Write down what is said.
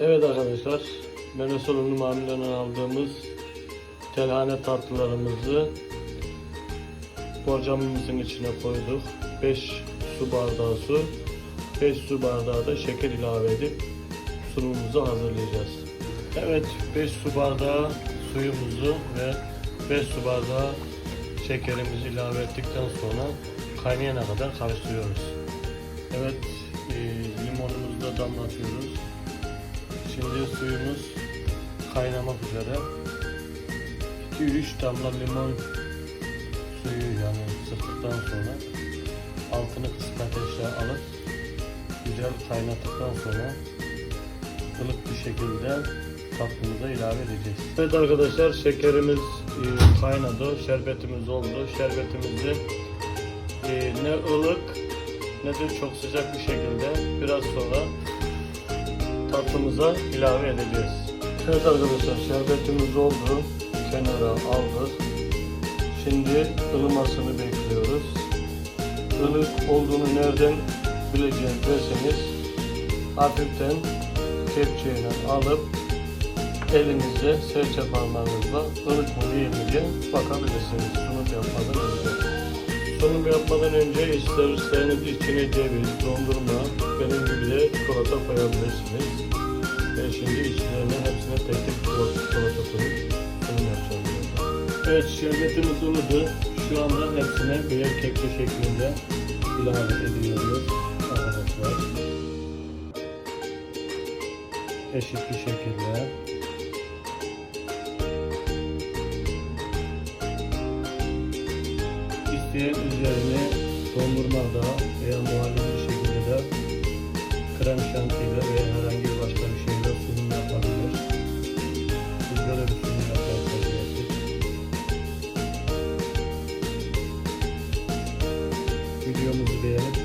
Evet arkadaşlar, Menesolunlu mamullerden aldığımız telhane tatlılarımızı borcamımızın içine koyduk. 5 su bardağı su, 5 su bardağı da şeker ilave edip sunumumuzu hazırlayacağız. Evet, 5 su bardağı suyumuzu ve 5 su bardağı şekerimizi ilave ettikten sonra kaynayana kadar karıştırıyoruz. Evet, e, limonumuzu da damlatıyoruz. Şimdi suyumuz kaynamak üzere. 2-3 damla limon suyu yani sıktıktan sonra altını kısık ateşe alıp güzel kaynattıktan sonra ılık bir şekilde tatlımıza ilave edeceğiz. Evet arkadaşlar şekerimiz e, kaynadı, şerbetimiz oldu. Şerbetimizi e, ne ılık ne de çok sıcak bir şekilde biraz sonra tatlımıza ilave edeceğiz. Evet arkadaşlar şerbetimiz oldu. Kenara aldık. Şimdi ılımasını bekliyoruz. Ilık olduğunu nereden bileceğiz derseniz hafiften kepçeyle alıp elinizle serçe parmağınızla ılık mı değil mi diye bakabilirsiniz sunum yapmadan önce. Sunum yapmadan önce isterseniz içine ceviz, dondurma, benim gibi de çikolata koyabilirsiniz. Ben şimdi içlerine hepsine tek tek çikolata koyup sunum yapacağım. Evet şerbetimiz ılıdı. Şu anda hepsine birer kekli şeklinde ilave ediyoruz arkadaşlar. Eşit bir şekilde. İsteyen üzerine dondurma da veya muhallebi bir şekilde de krem şantiyle veya herhangi bir başka bir şeyle sunum yapabilir. Biz böyle bir sunum ettik. Videomuzu beğenip